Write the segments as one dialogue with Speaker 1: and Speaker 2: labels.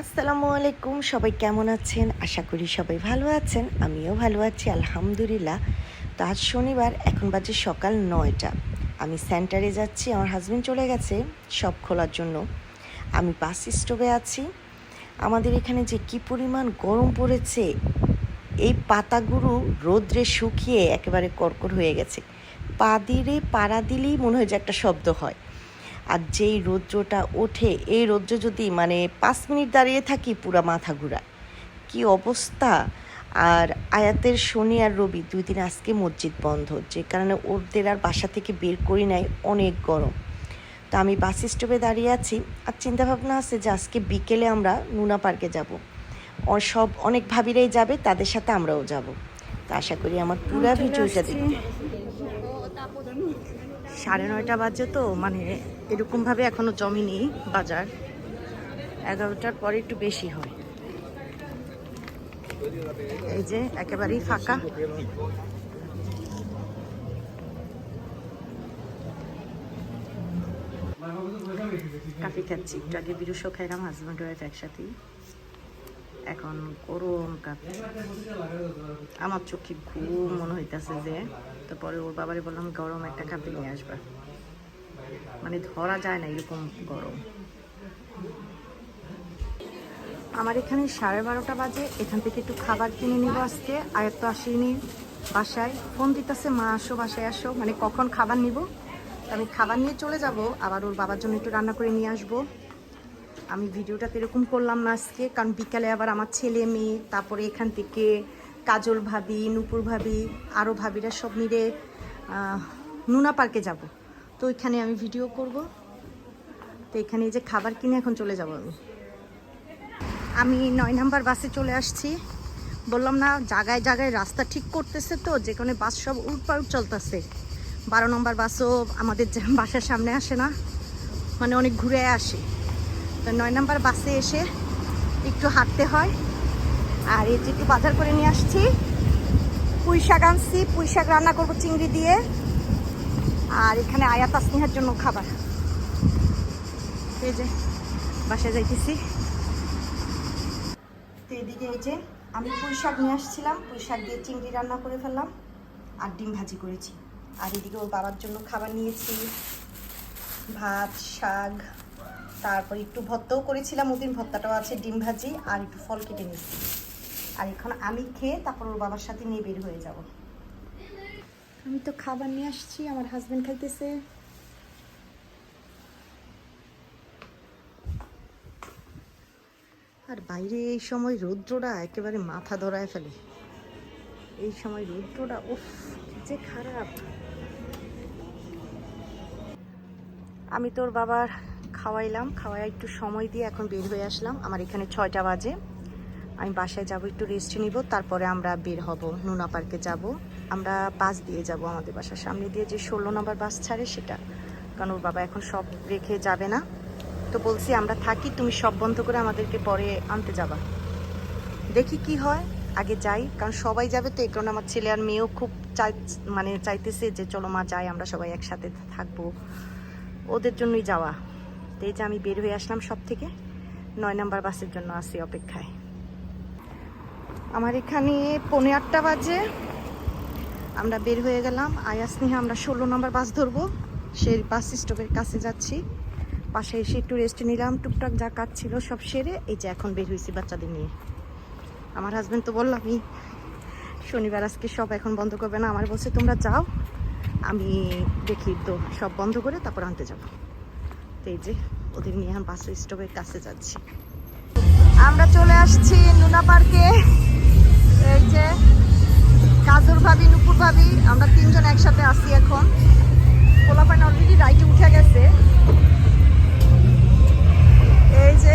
Speaker 1: আসসালামু আলাইকুম, সবাই কেমন আছেন? আশা করি সবাই ভালো আছেন, আমিও ভালো আছি, আলহামদুলিল্লাহ। তো আজ শনিবার, এখন বাজে সকাল নয়টা। আমি সেন্টারে যাচ্ছি, আমার হাজবেন্ড চলে গেছে সব খোলার জন্য। আমি বাস স্টপে আছি। আমাদের এখানে যে কি পরিমাণ গরম পড়েছে, এই পাতাগুলো রোদ্রে শুকিয়ে একেবারে কর্কর হয়ে গেছে। পা দিলে পাড়া দিলেই মনে হয় যে একটা শব্দ হয়। আর যেই রৌদ্রটা ওঠে এই রৌদ্র যদি মানে পাঁচ মিনিট দাঁড়িয়ে থাকি পুরা মাথা ঘুরা কি অবস্থা? আর আয়াতের শনি আর রবি দুই দিন আজকে মসজিদ বন্ধ। যে কারণে ওদের আর বাসা থেকে বের করি নাই অনেক গরম। তো আমি বাস স্টপে দাঁড়িয়ে আছি আর চিন্তাভাবনা আছে যে আজকে বিকেলে আমরা নুনা পার্কে যাব। সব অনেক ভাবিরাই যাবে তাদের সাথে আমরাও যাব। তো আশা করি আমার পুরা ভিডিওটা দেখবে সাড়ে নয়টা বাজে তো মানে এরকমভাবে এখনও জমেনি বাজার। এগারোটার পরে একটু বেশি হয়। এই যে একেবারেই ফাঁকা। কাফি খাচ্ছি। একটু আগে বিরুষও খাইলাম হাজব্যান্ড ওয়াইফ একসাথেই। এখন গরম কাফি আমার চোখে ঘুম মনে হইতেছে যে তারপরে ওর বাবারে বললাম, গরম একটা কাপে নিয়ে আসবা। মানে ধরা যায় না এরকম গরম। আমার এখানে সাড়ে বারোটা বাজে, এখান থেকে একটু খাবার কিনে নিব আজকে। আর তো আসিনি বাসায়। ফোন দিতেছে, মা, আসো, বাসায় আসো। মানে কখন খাবার নিব? আমি খাবার নিয়ে চলে যাব, আবার ওর বাবার জন্য একটু রান্না করে নিয়ে আসব। আমি ভিডিওটা এরকম করলাম না আজকে, কারণ বিকালে আবার আমার ছেলে, মেয়ে, তারপরে এখান থেকে কাজল ভাবি, নুপুর ভাবি, আরও ভাবিরা সব মিলে নুনা পার্কে যাব। তো ওইখানে আমি ভিডিও করব। তো এখানে যে খাবার কিনে এখন চলে যাব আমি। আমি নয় নাম্বার বাসে চলে আসছি। বললাম না, জায়গায় জায়গায় রাস্তা ঠিক করতেছে তো, যেখানে বাস সব উল্টপাল্ট চলতেছে। বারো নম্বর বাসও আমাদের বাসার সামনে আসে না মানে অনেক ঘুরে আসে। তো নয় নাম্বার বাসে এসে একটু হাঁটতে হয়। আর এই যে একটু বাজার করে নিয়ে আসছি। পুঁই শাক আনছি পুঁই শাক রান্না করব চিংড়ি দিয়ে। আর এখানে আয়াত আসনিহার জন্য খাবার। এই যে, বাসায় যাইতেছি। তো এদিকে এই যে আমি পুঁই শাক নিয়ে আসছিলাম। পুঁই শাক দিয়ে চিংড়ি রান্না করে ফেললাম। আর ডিম ভাজি করেছি। আর এদিকে ওর বাবার জন্য খাবার নিয়েছি। ভাত, শাক তারপর একটু ভর্তাও করেছিলাম ওদিন ভর্তাটাও আছে ডিম ভাজি আর একটু ফল কেটে নিচ্ছি আর এখন আমি খেয়ে তারপর ওর বাবার সাথে নিয়ে বের হয়ে যাব। আমি তো খাবার নিয়ে আসছি আমার হাজবেন্ড খাইতেছে। আর বাইরে এই সময় রৌদ্রটা একেবারে মাথা ধরায় ফেলে। এই সময় রৌদ্রটা উফ যে খারাপ। আমি তোর বাবার খাওয়াইলাম খাওয়াই একটু সময় দিয়ে এখন বের হয়ে আসলাম। আমার এখানে ছয়টা বাজে। আমি বাসায় যাব, একটু রেস্ট নিব, তারপরে আমরা বের হব, নুনা পার্কে যাব। আমরা বাস দিয়ে যাব আমাদের বাসার সামনে দিয়ে, যে ষোলো নম্বর বাস ছাড়ে সেটা। কারণ ওর বাবা এখন সব রেখে যাবে না। তো বলছি, আমরা থাকি, তুমি সব বন্ধ করে আমাদেরকে পরে আনতে যাবা। দেখি কি হয়, আগে যাই। কারণ সবাই যাবে তো, এই কারণে আমার ছেলে আর মেয়েও খুব চাই মানে চাইতেছে যে, চলো মা যাই, আমরা সবাই একসাথে থাকব। ওদের জন্যই যাওয়া। তো এই যে আমি বের হয়ে আসলাম সব থেকে নয় নাম্বার বাসের জন্য আসি অপেক্ষায়। আমার এখানে পৌনে আটটা বাজে। আমরা বের হয়ে গেলাম। আয়াসনিহা আমরা ষোলো নম্বর বাস ধরবো। সেই বাস স্টপের কাছে যাচ্ছি। পাশে এসে একটু রেস্ট নিলাম। টুকটাক যা কাজ ছিল সব সেরে এই যে এখন বের হয়েছি বাচ্চাদের নিয়ে। আমার হাজব্যান্ড তো বললামই, শনিবার আজকে সব এখন বন্ধ করবে না। আমার বলছে, তোমরা যাও, আমি দেখি তো সব বন্ধ করে তারপর আনতে যাব। এই যে, ওদের নিয়ে এখন বাস স্টপের কাছে যাচ্ছি। আমরা চলে আসছি নুনা পার্কে। এই যে কাজুর ভাবি, নুপুর ভাবি, আমরা তিনজন একসাথে আসি এখন। পোলাপান অলরেডি রাইটে উঠে গেছে। এই যে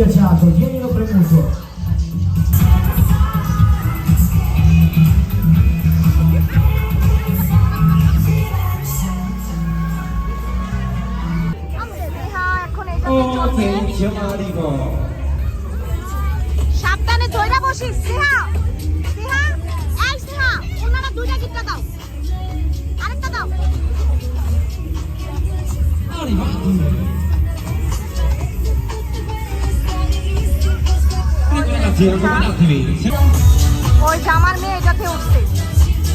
Speaker 2: schiacciato, tienilo premuto.
Speaker 3: arrivo.
Speaker 1: সাবধানে ধইরা বসিস স্নেহা স্নেহা এই স্নেহা ওনারা দুইটা গিটটা দাও আরেকটা দাও
Speaker 3: Arrivati. Ragazzi,
Speaker 1: ওই জামার মেয়ে এটাতে উঠছে।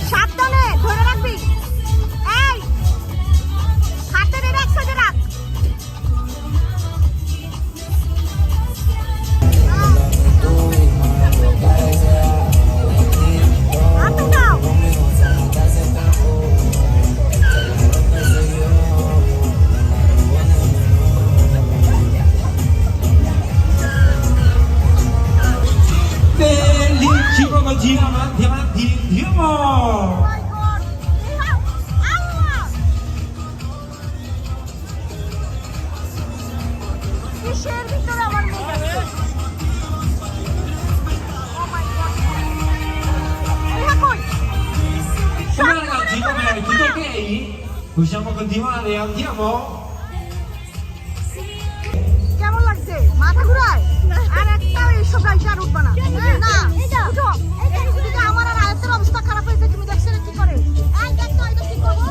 Speaker 1: সাবধানে ধরে
Speaker 3: Possiamo continuare? Andiamo?
Speaker 1: কেমন লাগছে? মাথা ঘুরায়? আর একটাও এইসব গাড়িতে আর উঠবা না। না। উঠো। এদিকে আমার আর আয়তের অবস্থা খারাপ হয়েছে তুমি দেখছ না কি করে? এই দেখ এটা কি করব?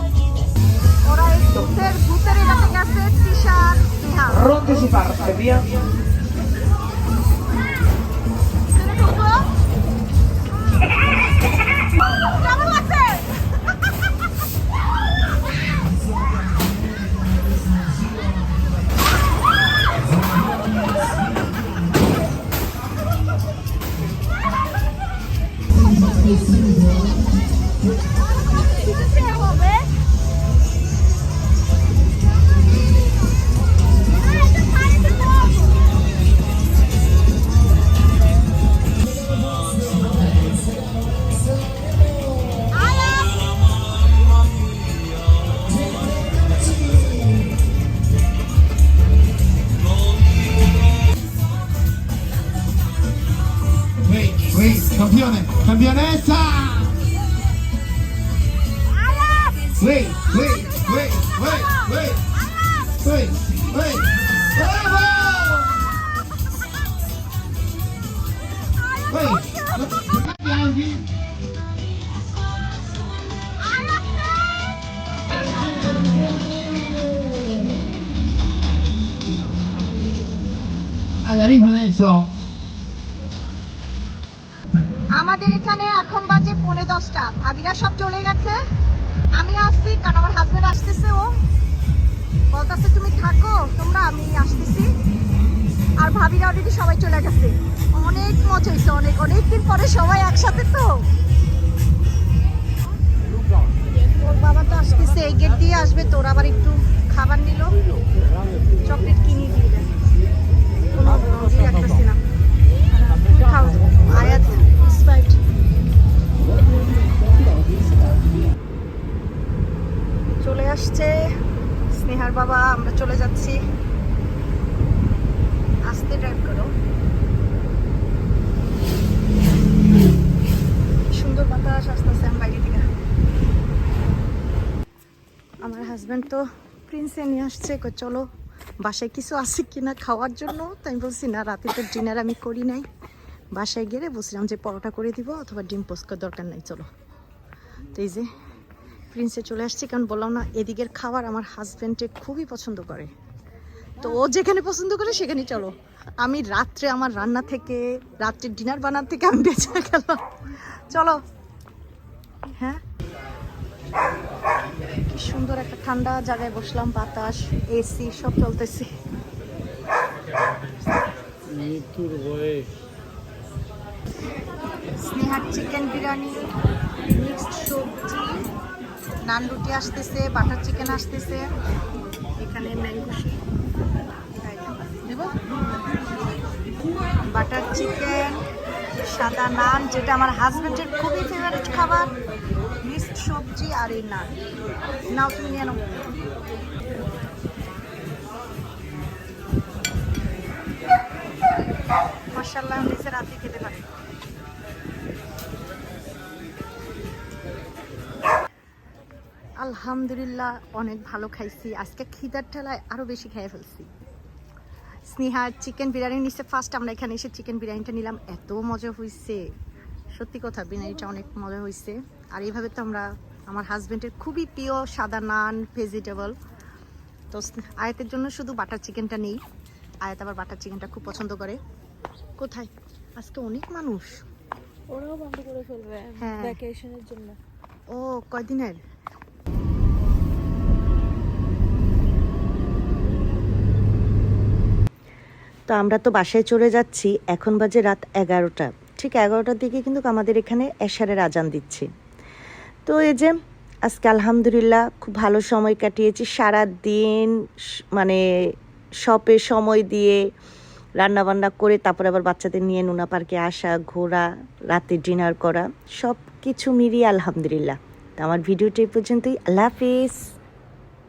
Speaker 1: ওরা এই ভূতের ভূতের এটাতে গেছে তৃষার স্নেহা
Speaker 2: Pronto si parte,
Speaker 1: আমাদের এখানে এখন বাজে পৌনে দশটা। ভাবিরা সব চলে গেছে। আমি আসছি, কারণ আমার হাজবেন্ড আসতেছে ও। বলতেছে তুমি থাকো, তোমরা, আমি আসতেছি। আর ভাবিরা অলরেডি সবাই চলে গেছে। অনেক মজা হয়েছে অনেক অনেক দিন পরে সবাই একসাথে তো। ওর বাবা তো আসতেছে, এই গেট দিয়ে আসবে, তোর আবার একটু খাবার নিল। চকলেট কিনে দিয়ে দেয়। কোনো রাখতেছি না। খাও, আয়াত, স্প্রাইট। চলে আসছে স্নেহার বাবা, আমরা চলে যাচ্ছি। আসতে ড্রাইভ করো। সুন্দর বাতাস আসতেছে আমি বাইরে থেকে আমার হাজব্যান্ড তো প্রিন্সে নিয়ে আসছে চলো, বাসায় কিছু আছে কিনা খাওয়ার জন্য? তাই আমি বলছি, না, রাতে তো ডিনার আমি করি নাই। বাসায় গেলে বলছিলাম যে পরোটা করে দিব, অথবা ডিম পোস্কার দরকার নাই, চলো। তো এই যে প্রিন্সে চলে আসছি কারণ বললাম না এদিকের খাবার আমার হাজব্যান্ডে খুবই পছন্দ করে। তো ও যেখানে পছন্দ করে সেখানে চলো। আমি রাত্রে আমার রান্না থেকে রাত্রে ডিনার বানার থেকে আমি বেঁচে গেলাম। চলো। হ্যাঁ? কি সুন্দর একটা ঠান্ডা জায়গায় বসলাম বাতাস এসি সব চলতেছে। স্নেহার চিকেন বিরিয়ানি মিক্সড সবজি। নান রুটি আসতেছে, বাটার চিকেন আসতেছে। এখানে ম্যাঙ্গো দেব? বাটার চিকেন, সাদা নান, যেটা আমার হাজব্যান্ডের খুবই ফেভারিট খাবার, মিক্সড সবজি আর এই নান। নাও তুমি নিয়ে নাও। মার্শাল্লাহ নিজে রাতে খেতে পারে। আলহামদুলিল্লাহ অনেক ভালো খাইছি। আজকে খিদার ঠেলায় আরও বেশি খেয়ে ফেলছি। স্নেহা চিকেন বিরিয়ানি নিচ্ছে। ফার্স্ট আমরা এখানে এসে চিকেন বিরিয়ানিটা নিলাম। এত মজা হয়েছে সত্যি কথা বিরিয়ানিটা অনেক মজা হয়েছে আর এইভাবে তো আমরা আমার হাজবেন্ডের খুবই প্রিয় সাদা নান ভেজিটেবল তো আয়াতের জন্য শুধু বাটার চিকেনটা নেই। আয়াত আবার বাটার চিকেনটা খুব পছন্দ করে। কোথায়? আজকে অনেক মানুষ।
Speaker 4: ওরাও বন্ধ করে ফেলবে
Speaker 1: হ্যাঁ।
Speaker 4: ভ্যাকেশনের জন্য।
Speaker 1: ও কয়দিনের? তো আমরা তো বাসায় চলে যাচ্ছি, এখন বাজে রাত এগারোটা। ঠিক এগারোটার দিকে কিন্তু আমাদের এখানে এশারের আজান দিচ্ছে। তো এই যে, আজকে আলহামদুলিল্লাহ খুব ভালো সময় কাটিয়েছি। সারা দিন মানে শপে সময় দিয়ে রান্না বান্না করে তারপরে আবার বাচ্চাদের নিয়ে নুনা পার্কে আসা, ঘোরা, রাতে ডিনার করা সব কিছু মিলিয়ে আলহামদুলিল্লাহ। তো আমার ভিডিওটা পর্যন্তই। আল্লাহ হাফিজ।